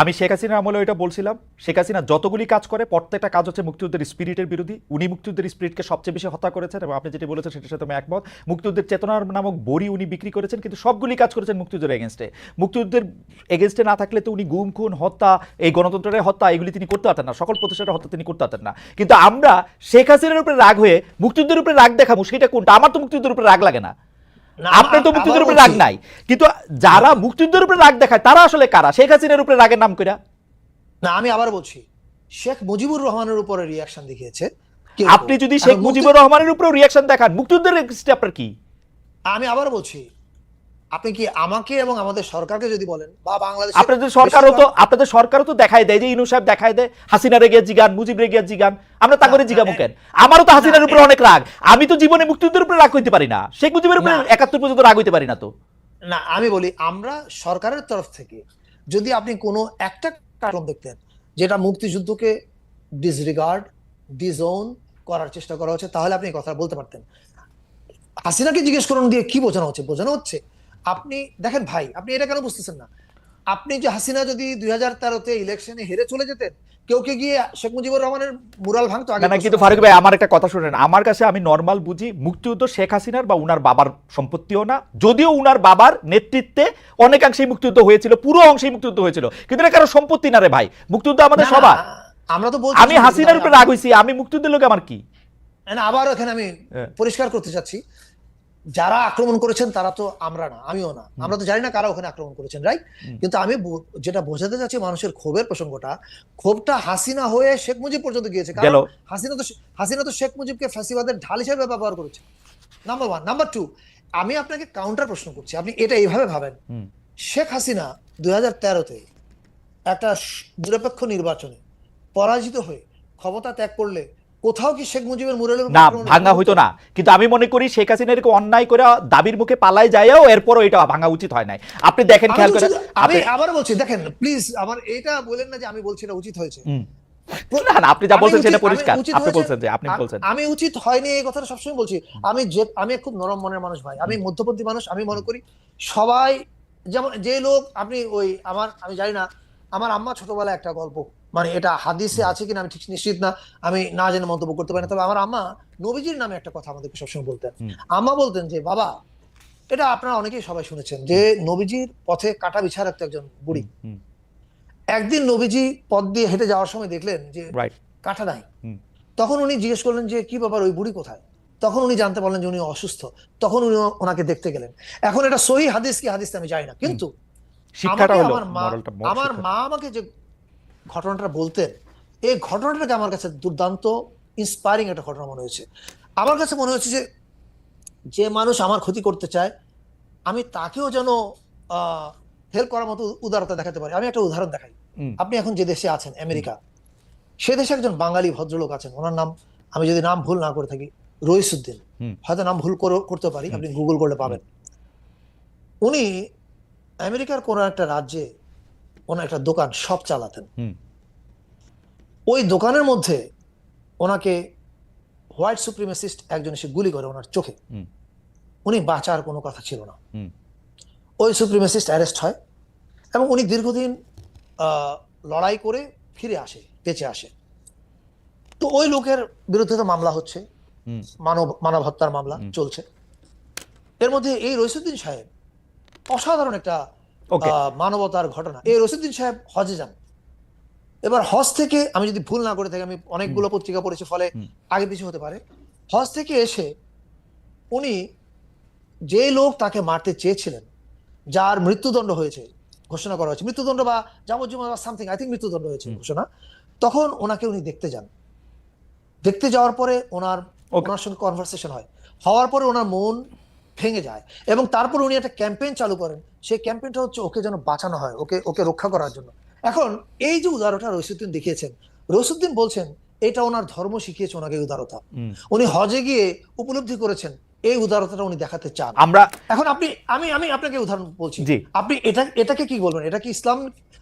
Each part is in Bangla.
আমি শেখ হাসিনার আমলে এটা বলছিলাম। শেখ হাসিনা যতগুলি কাজ করে প্রত্যেকটা কাজ হচ্ছে মুক্তিযুদ্ধের স্পিরিটের বিরোধী। উনি মুক্তিযুদ্ধের স্পিরিটকে সবচেয়ে বেশি হত্যা করেছেন এবং আপনি যেটি বলেছেন সেটার সাথে আমি একমত। মুক্তিযুদ্ধের চেতনার নামক বড়ি উনি বিক্রি করেছেন কিন্তু সবগুলি কাজ করেছেন মুক্তিযুদ্ধের এগেনস্টে মুক্তিযুদ্ধের এগেনস্টে না থাকলে তো উনি গুম খুন হত্যা এই গণতন্ত্রের হত্যা এগুলি তিনি করতে পারতেন না। সকল প্রতিষ্ঠানের হত্যা তিনি করতে পারতেন না। কিন্তু আমরা শেখ হাসিনার উপরে রাগ হয়ে মুক্তিযুদ্ধের উপরে রাগ দেখাবো সেটা কোনটা? আমার তো মুক্তিযুদ্ধের উপরে রাগ লাগে না, আপনার তো মুক্তিযুদ্ধের উপরে রাগ নাই। কিন্তু যারা মুক্তিযুদ্ধের উপরে রাগ দেখায় তারা আসলে কারা? শেখ হাসিনার উপরে রাগের নাম কইরা? না আমি আবার বলছি শেখ মুজিবুর রহমানের উপরে রিয়াকশন দেখিয়েছে আপনি যদি শেখ মুজিবুর রহমানের উপরে রিয়াকশন দেখান মুক্তিযুদ্ধের আপনার কি? আমি আবার বলছি আপনি কি আমাকে এবং আমাদের সরকারকে যদি বলেন বা বাংলাদেশ আপনাদের সরকারও তো আপনাদের সরকারও তো দেখায় দেয় যে ইনু সাহেব দেখায় দেয় হাসিনা রেগে জিগান মুজিব রেগে জিগান। আমরা তা করে জিগাবো কেন? আমারও তো হাসিনার উপরে অনেক রাগ। আমি তো জীবনে মুক্তিযুদ্ধের উপরে রাগ হইতে পারি না। শেখ মুজিবের উপরে। একাত্তর পর্যন্ত রাগ হইতে পারি না তো। না আমি বলি আমরা সরকারের তরফ থেকে যদি আপনি কোনো একটা কারণ দেখতেন যেটা মুক্তিযুদ্ধকে ডিসরিগার্ড ডিজোন করার চেষ্টা করা হচ্ছে তাহলে আপনি কথা বলতে পারতেন। হাসিনাকে জিজ্ঞেস করুন দিয়ে কি বোঝানো হচ্ছে? বোঝানো হচ্ছে আপনি দেখেন ভাই আপনি এটা কেন বুঝতেছেন না? আপনি যে হাসিনা যদি দুই হাজার তেরোতে ইলেকশনে হেরে চলে যেতেন কেউ কে গিয়ে শেখ মুজিবুর রহমানের মুরাল ভাঙতো আগে না কিন্তু ফারুক ভাই আমার একটা কথা শুনেন। আমার কাছে আমি নর্মাল বুঝি মুক্তিযুদ্ধ শেখ হাসিনার বা উনার বাবার সম্পত্তিও না যদিও উনার বাবার নেতৃত্বে অনেকাংশেই মুক্তিযুদ্ধ হয়েছিল পুরো অংশেই মুক্তিযুদ্ধ হয়েছিল। কিন্তু এটা কারও সম্পত্তি না রে ভাই। মুক্তিযুদ্ধ আমাদের সবার। আমরা তো বলছি আমি হাসিনার উপরে রাগ হইছি আমি মুক্তিযুদ্ধের লোক আমার কি? না, আবারও এখানে আমি। পরিষ্কার করতে চাচ্ছি। যারা আক্রমণ করেছেন তারা তো আমরা না আমিও না। আমরা তো জানি না কারা ওখানে আক্রমণ করেছেন রাইট কিন্তু আমি যেটা বোঝাতে চাচ্ছি মানুষের ক্ষোভের প্রসঙ্গটা ক্ষোভটা হাসিনা হয়ে শেখ মুজিব পর্যন্ত গিয়েছে। কারণ হাসিনা তো হাসিনা তো শেখ মুজিবকে ফ্যাসিবাদের ঢাল হিসেবে ব্যবহার করেছে। নাম্বার ওয়ান নাম্বার টু আমি আপনাকে কাউন্টার প্রশ্ন করছি। আপনি এটা এইভাবে ভাবেন। শেখ হাসিনা দুই হাজার তেরোতে একটা নিরপেক্ষ নির্বাচনে পরাজিত হয়ে ক্ষমতা ত্যাগ করলে কোথাও কি শেখ মুজিবের মুরালের না ভাঙা? হইতো না। কিন্তু আমি মনে করি শেখ হাসিনা এরকম অন্যায় করে দাবির মুখে পালায় যায়ও এরপরও এটা ভাঙা উচিত হয় নাই। আপনি দেখেন খেয়াল করে আমি আবার বলছি দেখেন প্লিজ আমার এটা বলেন না যে আমি বলছি এটা উচিত হয়েছে। না না আপনি যা বলছেন সেটা পরিষ্কার। আপনি বলছেন যে আপনি বলছেন। আমি উচিত হয়নি এই কথাটা সবসময় বলছি। আমি যে আমি খুব নরম মনের মানুষ ভাই। আমি মধ্যপন্থী মানুষ আমি মনে করি সবাই যেমন যে লোক আপনি ওই আমার আমি জানি না আমার আম্মা ছোটবেলায় একটা গল্প। মানে এটা হাদিসে আছে কিনা আমি ঠিক নিশ্চিত না আমি না জেনে মন্তব্য করতে পারি না। তবে আমার আম্মা নবীজির নামে একটা কথা আমাদেরকে সবসময় বলতেন। আম্মা বলতেন যে বাবা এটা আপনারা অনেকেই সবাই শুনেছেন যে নবীজির পথে কাটা বিছা রাখতো একজন বুড়ি। একদিন নবীজি পথ দিয়ে হেঁটে যাওয়ার সময় দেখলেন যে কাঁটা নাই। তখন উনি জিজ্ঞেস করলেন যে কি ব্যাপার ওই বুড়ি কোথায়? তখন উনি জানতে পারলেন যে উনি অসুস্থ। তখন উনি ওনাকে দেখতে গেলেন। এখন এটা সহি হাদিস কি হাদিস আমি জানি না। কিন্তু আমার মা আমার মা আমাকে যে ঘটনাটা বলতেন এই ঘটনাটাকে আমার কাছে দুর্দান্ত ইন্সপায়ারিং একটা ঘটনা মনে হয়েছে। আমার কাছে মনে হচ্ছে যে যে মানুষ আমার ক্ষতি করতে চায় আমি তাকেও যেন হেল্প করার মতো উদারতা দেখাতে পারি। আমি একটা উদাহরণ দেখাই। আপনি এখন যে দেশে আছেন আমেরিকা সে দেশে একজন বাঙালি ভদ্রলোক আছেন। ওনার নাম আমি যদি নাম ভুল না করে থাকি রইসুদ্দিন। হয়তো নাম ভুল করে করতে পারি আপনি গুগল করলে পাবেন। উনি আমেরিকার কোন একটা রাজ্যে ওনার একটা দোকান সব চালাতেন। ওই দোকানের মধ্যে ওনাকে হোয়াইট সুপ্রিমেসিস্ট একজন এসে গুলি করে ওনার চোখে। উনি বাঁচার কোনো কথা ছিল না। ওই সুপ্রিমেসিস্ট অ্যারেস্ট হয় এবং উনি দীর্ঘদিন আহ, লড়াই করে ফিরে আসে বেঁচে আসে। তো ওই লোকের বিরুদ্ধে তো মামলা হচ্ছে। মানব মানব হত্যার মামলা চলছে। এর মধ্যে এই রইসুদ্দিন সাহেব অসাধারণ একটা মানবতার ঘটনা। এই রসিদ্দিন সাহেব হজে যান। এবার হজ থেকে আমি যদি ভুল না করে থাকি আমি অনেকগুলো পত্রিকা পড়েছি ফলে আগে পিছু হতে পারে। হজ থেকে এসে উনি যে লোক তাকে মারতে চেয়েছিলেন যার মৃত্যুদণ্ড হয়েছে ঘোষণা করা হয়েছে। মৃত্যুদণ্ড বা যাবজ্জীবন বা সামথিং আই থিঙ্ক মৃত্যুদণ্ড হয়েছে ঘোষণা। তখন ওনাকে উনি দেখতে যান। দেখতে যাওয়ার পরে ওনার. ওনার সঙ্গে কনভারসেশন হয়। হওয়ার পরে ওনার মন ভেঙে যায় এবং তারপর উনি একটা ক্যাম্পেইন চালু করেন। সেই ক্যাম্পেইনটা হচ্ছে ওকে যেন বাঁচানো হয় ওকে ওকে রক্ষা করার জন্য। এখন এই যে উদারতা রসিউদ্দিন দেখিয়েছেন রসিউদ্দিন বলছেন এটা ওনার ধর্ম শিখিয়েছে ওনাকে উদারতা। উনি হজে গিয়ে উপলব্ধি করেছেন এই উদারতাটা উনি দেখাতে চান। আমরা এখন আপনি আমি আমি আপনাকে উদাহরণ বলছি। আপনি এটা এটাকে কি বলবেন? এটা কি ইসলাম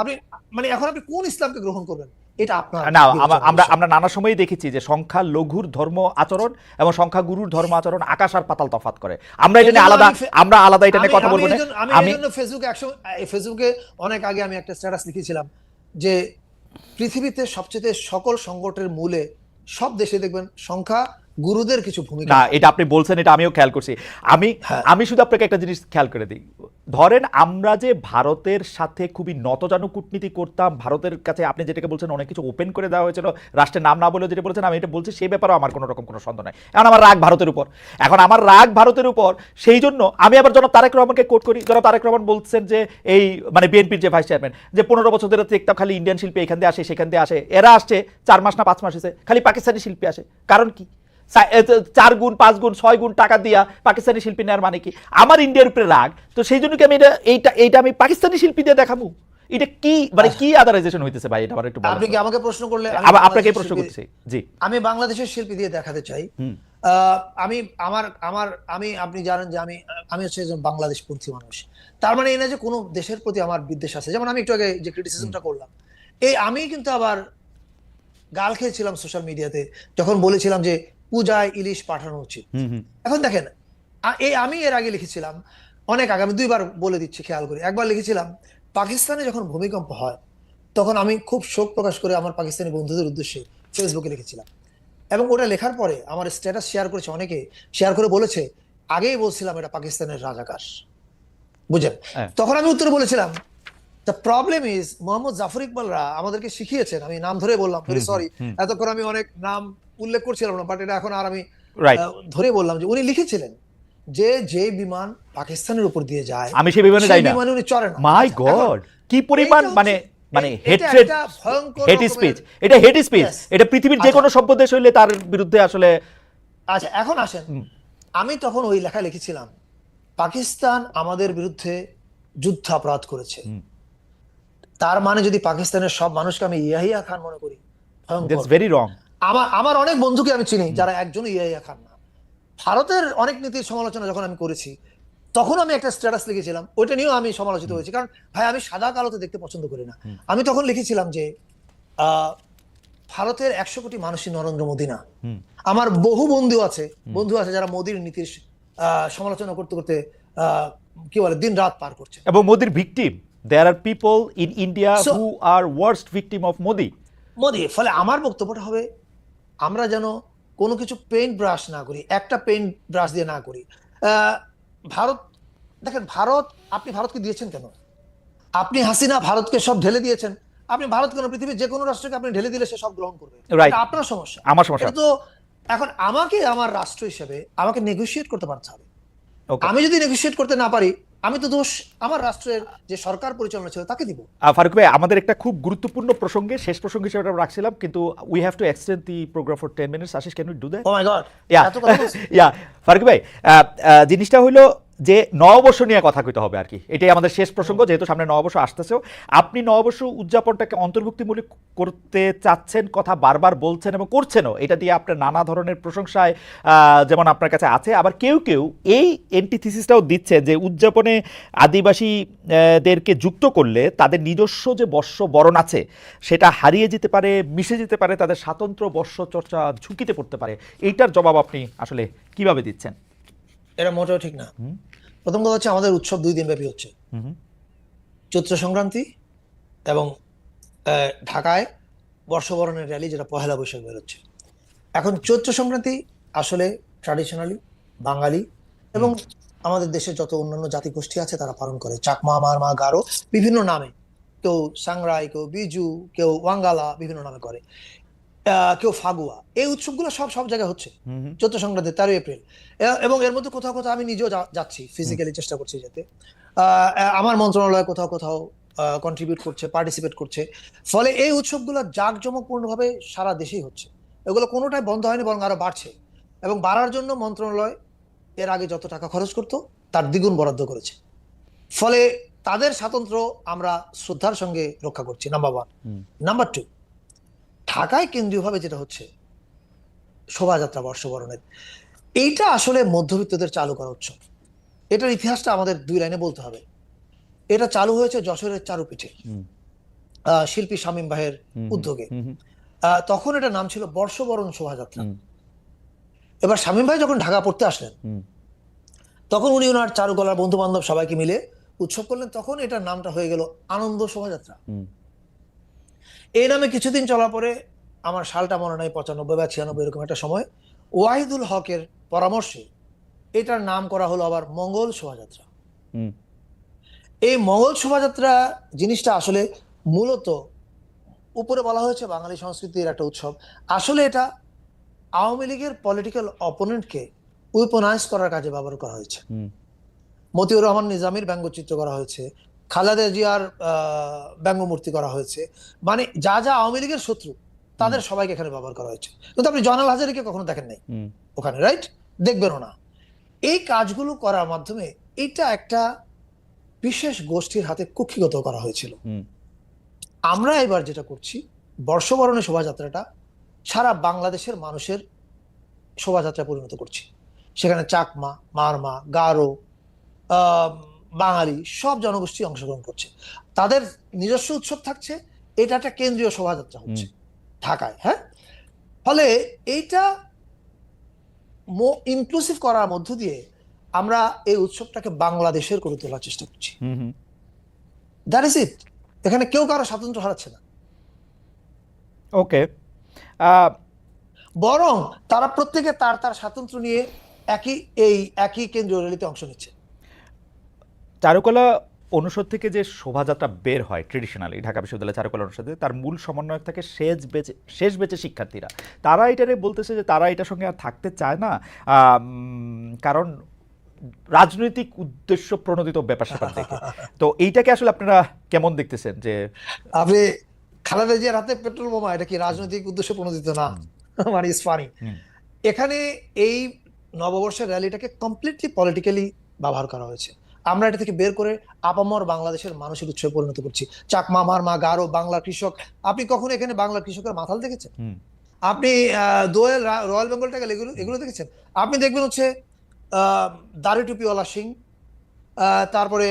আপনি মানে এখন আপনি কোন ইসলামকে গ্রহণ করবেন? এটা আপনার না আমরা আমরা নানা সময়ই দেখেছি যে সংখ্যা লঘুর ধর্ম আচরণ এবং সংখ্যা গুরুর ধর্ম আচরণ আকাশ আর পাতাল তফাত করে। আমরা এটা নিয়ে আলাদা আমরা আলাদা এটা নিয়ে কথা বলব না। আমি ফেসবুকে ফেসবুকে অনেক আগে আমি একটা স্ট্যাটাস লিখেছিলাম যে পৃথিবীতে সবচেয়ে সকল সংকটের মূলে সব দেশে দেখবেন সংখ্যা গুরুদের কিছু ভূমিকা না এটা আপনি বলছেন এটা আমিও খেয়াল করছি। আমি হ্যাঁ। আমি শুধু আপনাকে একটা জিনিস খেয়াল করে দিই। ধরেন আমরা যে ভারতের সাথে খুবই নতজানু কূটনীতি করতাম ভারতের কাছে আপনি যেটাকে বলছেন অনেক কিছু ওপেন করে দেওয়া হয়েছিল রাষ্ট্রের নাম না বলে যেটা বলেছেন আমি এটা বলছি সেই ব্যাপারেও আমার কোনো রকম কোনো সন্দেহ নাই। এখন আমার রাগ ভারতের উপর। এখন আমার রাগ ভারতের উপর সেই জন্য আমি আবার জনাব তারেক রহমানকে কোট করি। জনাব তারেক রহমান বলছেন যে এই মানে বিএনপির যে ভাইস চেয়ারম্যান যে পনেরো বছর ধরে দেখতাম খালি ইন্ডিয়ান শিল্পী এখান দিয়ে আসে সেখান দিয়ে আসে এরা আসছে চার মাস না পাঁচ মাস এসে খালি পাকিস্তানি শিল্পী আসে। কারণ কি? চার গুণ পাঁচ গুণ ছয় গুণ টাকা দিয়া পাকিস্তানি শিল্পী নেওয়ার মানে কি? আমার ইন্ডিয়ার উপরে রাগ তো সেই জন্য কি আমি এটা এইটা এইটা আমি পাকিস্তানি শিল্পী দিয়ে দেখাবো? এটা কি মানে কি আদারাইজেশন হইতেছে ভাই? এটা আমার একটু আপনি কি আমাকে প্রশ্ন করলে আপনাকে প্রশ্ন করছি। জি। আমি বাংলাদেশের শিল্পী দিয়ে দেখাতে চাই। আমি আমার আমার আমি আপনি জানেন যে আমি আমি হচ্ছে একজন বাংলাদেশ পন্থী মানুষ। তার মানে এই না যে কোনো দেশের প্রতি আমার বিদ্বেষ আছে। যেমন আমি একটু আগে যে ক্রিটিসিজমটা করলাম এই আমি কিন্তু আবার গাল খেয়েছিলাম সোশ্যাল মিডিয়াতে যখন বলেছিলাম যে পূজায় ইলিশ পাঠানো উচিত। এখন দেখেন এই আমি এর আগে লিখেছিলাম অনেক আগে আমি দুইবার বলে দিচ্ছি খেয়াল করে। একবার লিখেছিলাম পাকিস্তানে যখন ভূমিকম্প হয় তখন আমি খুব শোক প্রকাশ করে আমার পাকিস্তানি বন্ধুদের উদ্দেশ্যে ফেসবুকে লিখেছিলাম। এবং ওটা লেখার পরে আমার স্ট্যাটাস শেয়ার করেছে অনেকে শেয়ার করে বলেছে আগেই বলছিলাম এটা পাকিস্তানের রাজাকার। বুঝেন হ্যাঁ। তখন আমি উত্তরে বলেছিলাম the problem is Mohammad Jafar ইকবালরা আমাদেরকে শিখিয়েছেন আমি নাম ধরে বললাম সরি এতক্ষণ আমি অনেক নাম উল্লেখ করছিলাম না বাট এটা এখন আর আমি ধরে বললাম যে উনি লিখেছিলেন যে যে বিমান পাকিস্তানের উপর দিয়ে যায় আমি সেই বিমানে যাই না। বিমানে উনি চড়ে না। মাই গড কি পরিমাণ মানে মানে হেট্রেড হেট স্পিচ এটা হেট স্পিচ এটা পৃথিবীর যে আচ্ছা। কোনো সভ্য দেশ হইলে তার বিরুদ্ধে আসলে আচ্ছা এখন আসেন। আমি তখন ওই লেখা লিখেছিলাম পাকিস্তান আমাদের বিরুদ্ধে যুদ্ধাপরাধ করেছে। তার মানে যদি পাকিস্তানের সব মানুষকে আমি ইয়াহিয়া খান মনে করি ভয়ঙ্কর। ভেরি রং আমার আমার অনেক বন্ধুকে আমি চিনি যারা একজন ইয়াহিয়া খান না। ভারতের অনেক নীতির সমালোচনা যখন আমি করেছি তখন আমি একটা স্ট্যাটাস লিখেছিলাম ওইটা নিয়েও আমি সমালোচিত হয়েছি। কারণ ভাই আমি সাদা কালোতে দেখতে পছন্দ করি না। আমি তখন লিখেছিলাম যে ভারতের একশো কোটি মানুষই নরেন্দ্র মোদী না। আমার বহু বন্ধু আছে বন্ধু আছে যারা মোদীর নীতির আহ, সমালোচনা করতে করতে আহ, কি বলে দিন রাত পার করছে। এবং মোদির victim there are people in India who are worst victim of Modi Modi ফলে আমার বক্তব্যটা হবে আমরা যেন কোনো কিছু পেইন্ট ব্রাশ না করি একটা পেইন্ট ব্রাশ দিয়ে না করি। আহ, ভারত দেখেন ভারত আপনি ভারতকে দিয়েছেন কেন? আপনি হাসিনা ভারতকে সব ঢেলে দিয়েছেন। আপনি ভারত কেন পৃথিবীর যে কোনো রাষ্ট্রকে আপনি ঢেলে দিলে সে সব গ্রহণ করবে। আপনার সমস্যা। আমার সমস্যা। তো এখন আমাকে আমার রাষ্ট্র হিসেবে আমাকে নেগোশিয়েট করতে পারতে হবে। আমি যদি নেগোশিয়েট করতে না পারি আমি তো দোষ আমার রাষ্ট্রের যে সরকার পরিচালনা ছিল তাকে দিব। ফারুক ভাই আমাদের একটা খুব গুরুত্বপূর্ণ প্রসঙ্গে শেষ প্রসঙ্গ হিসেবে আমরা রাখছিলাম কিন্তু we have to extend the program for ten minutes Ashis can we do that oh my god yeah? Yeah Faruk ভাই জিনিসটা হলো যে নববর্ষ নিয়ে কথা কইতে হবে আর কি। এটাই আমাদের শেষ প্রসঙ্গ, যেহেতু সামনে নববর্ষ আসতেছেও। আপনি নববর্ষ উদযাপনটাকে অন্তর্ভুক্তিমূলক করতে চাচ্ছেন, কথা বারবার বলছেন এবং করছেনও, এটা দিয়ে আপনার নানা ধরনের প্রশংসায় যেমন আপনার কাছে আছে, আবার কেউ কেউ এই এন্টিথিসিসটাও দিচ্ছে যে উদযাপনে আদিবাসীদেরকে যুক্ত করলে তাদের নিজস্ব যে বর্ষ বরণ আছে, সেটা হারিয়ে যেতে পারে, মিশে যেতে পারে, তাদের স্বাতন্ত্র বর্ষ চর্চা ঝুঁকিতে পড়তে পারে। এইটার জবাব আপনি আসলে কীভাবে দিচ্ছেন? এটা মোটেও ঠিক না। প্রথম কথা হচ্ছে আমাদের উৎসব দুই দিন ব্যাপী হচ্ছে। চৈত্র সংক্রান্তি এবং ঢাকায় বর্ষবরণের র্যালি যেটা পহেলা বৈশাখ বেরোচ্ছে এখন চৈত্র সংক্রান্তি আসলে ট্র্যাডিশনালি বাঙালি এবং আমাদের দেশে যত অন্যান্য জাতিগোষ্ঠী আছে তারা পালন করে। চাকমা মারমা গারো বিভিন্ন নামে। কেউ সাংরাই কেউ বিজু কেউ ওয়াঙ্গালা বিভিন্ন নামে করে। কেউ ফাগুয়া। এই উৎসবগুলো সব সব জায়গায় হচ্ছে। চৈত্র সংক্রান্তি তেরোই এপ্রিল। এবং এর মধ্যে কোথাও কোথাও আমি নিজেও যাচ্ছি ফিজিক্যালি চেষ্টা করছি যেতে। আমার মন্ত্রণালয় কোথাও কোথাও কন্ট্রিবিউট করছে পার্টিসিপেট করছে। ফলে এই উৎসবগুলো জাঁকজমকপূর্ণভাবে সারা দেশেই হচ্ছে। এগুলো কোনোটাই বন্ধ হয়নি বরং আরও বাড়ছে। এবং বাড়ার জন্য মন্ত্রণালয় এর আগে যত টাকা খরচ করত তার দ্বিগুণ বরাদ্দ করেছে। ফলে তাদের স্বাতন্ত্র্য আমরা শ্রদ্ধার সঙ্গে রক্ষা করছি নাম্বার ওয়ান নাম্বার টু ঢাকায় কেন্দ্রীয়ভাবে যেটা হচ্ছে শোভাযাত্রা বর্ষবরণের এইটা আসলে মধ্যবিত্তদের চালু করা উৎসব। এটার ইতিহাসটা আমাদের দুই লাইনে বলতে হবে। এটা চালু হয়েছে যশোরের চারুপীঠে। শিল্পী শামীম ভাইয়ের উদ্যোগে। তখন এটা নাম ছিল বর্ষবরণ শোভাযাত্রা। এবার শামীম ভাই যখন ঢাকা পড়তে আসলেন তখন উনি ওনার চারুকলার বন্ধু বান্ধব সবাইকে মিলে উৎসব করলেন। তখন এটার নামটা হয়ে গেল আনন্দ শোভাযাত্রা। এই নামে কিছুদিন চলার পরে আমার সালটা মনে নাই পঁচানব্বই বা ছিয়ানব্বই এরকম একটা সময় ওয়াহিদুল হকের পরামর্শে এটার নাম করা হলো আবার মঙ্গল শোভাযাত্রা। হুম। এই মঙ্গল শোভাযাত্রা জিনিসটা আসলে মূলত উপরে বলা হয়েছে বাঙালি সংস্কৃতির একটা উৎসব। আসলে এটা আওয়ামী লীগের পলিটিক্যাল অপোনেন্টকে উইপনাইজ করার কাজে ব্যবহার করা হয়েছে। মতিউর রহমান নিজামীর ব্যঙ্গচিত্র করা হয়েছে খালেদা জিয়ার ব্যঙ্গমূর্তি করা হয়েছে। মানে যা যা আওয়ামী লীগের শত্রু তাদের সবাইকে এখানে ব্যবহার করা হয়েছে। কিন্তু আপনি জয়নাল হাজারিকে কখনো দেখেন নাই? ওখানে রাইট দেখবেনও না। এই কাজগুলো করার মাধ্যমে এটা একটা বিশেষ গোষ্ঠীর হাতে কুক্ষিগত করা হয়েছিল। আমরা এবার যেটা করছি বর্ষবরণের শোভাযাত্রাটা সারা বাংলাদেশের মানুষের শোভাযাত্রা পরিণত করছি। সেখানে চাকমা মারমা গারো আহ, বাঙালি সব জনগোষ্ঠী অংশগ্রহণ করছে। তাদের নিজস্ব উৎসব থাকছে এটা একটা কেন্দ্রীয় শোভাযাত্রা হচ্ছে ঢাকায় হ্যাঁ? ফলে এইটা ইনক্লুসিভ করার মধ্য দিয়ে আমরা এই উৎসবটাকে বাংলাদেশের করে তোলার চেষ্টা করছি। দ্যাট ইজ ইট এখানে কেউ কারও স্বাতন্ত্র্য হারাচ্ছে না। ওকে বরং তারা প্রত্যেকে তার তার স্বাতন্ত্র্য নিয়ে একই এই একই কেন্দ্রীয় র্যালিতে অংশ নিচ্ছে। চারুকলা অনুষদ থেকে যে শোভাযাত্রা বের হয় ট্রেডিশনালি ঢাকা বিশ্ববিদ্যালয় চারুকলা অনুষদে তার মূল সমন্বয়ক থাকে শেষ বেচে শেষ বেচে শিক্ষার্থীরা। তারা এটারে বলতেছে যে তারা এটার সঙ্গে আর থাকতে চায় না কারণ রাজনৈতিক উদ্দেশ্য প্রণোদিত ব্যাপার স্যাপার দেখে। তো এইটাকে আসলে আপনারা কেমন দেখতেছেন যে আপনি খালেদা জিয়ার হাতে পেট্রোল বোমা এটা কি রাজনৈতিক উদ্দেশ্য প্রণোদিত না? মানে ইস ফানি এখানে এই নববর্ষের র্যালিটাকে কমপ্লিটলি পলিটিক্যালি ব্যবহার করা হয়েছে। আমরা এটা থেকে বের করে আপামর বাংলাদেশের মানুষের উৎসবে পরিণত করছি। চাকমা মারমা গারো বাংলা কৃষক আপনি কখনো এখানে বাংলা কৃষকের মাথাল দেখেছেন? আপনি দোয়েল রয়্যাল বেঙ্গল টাইগার এগুলো এগুলো দেখেছেন? আপনি দেখবেন হচ্ছে দাড়ি টুপিওয়ালা সিং তারপরে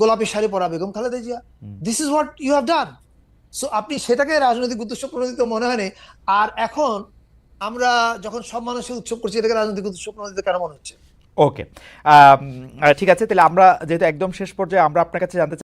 গোলাপি শাড়ি পরা Begum Khaleda Zia. This is what you have done so আপনি সেটাকে রাজনৈতিক উদ্দেশ্য প্রণোদিত মনে হয়নি আর এখন আমরা যখন সব মানুষের উৎসব করছি এটাকে রাজনৈতিক উদ্দেশ্য প্রণোদিত কেন মনে হচ্ছে? ওকে ঠিক আছে তাহলে আমরা যেহেতু একদম শেষ পর্যায়ে আমরা আপনার কাছে জানতে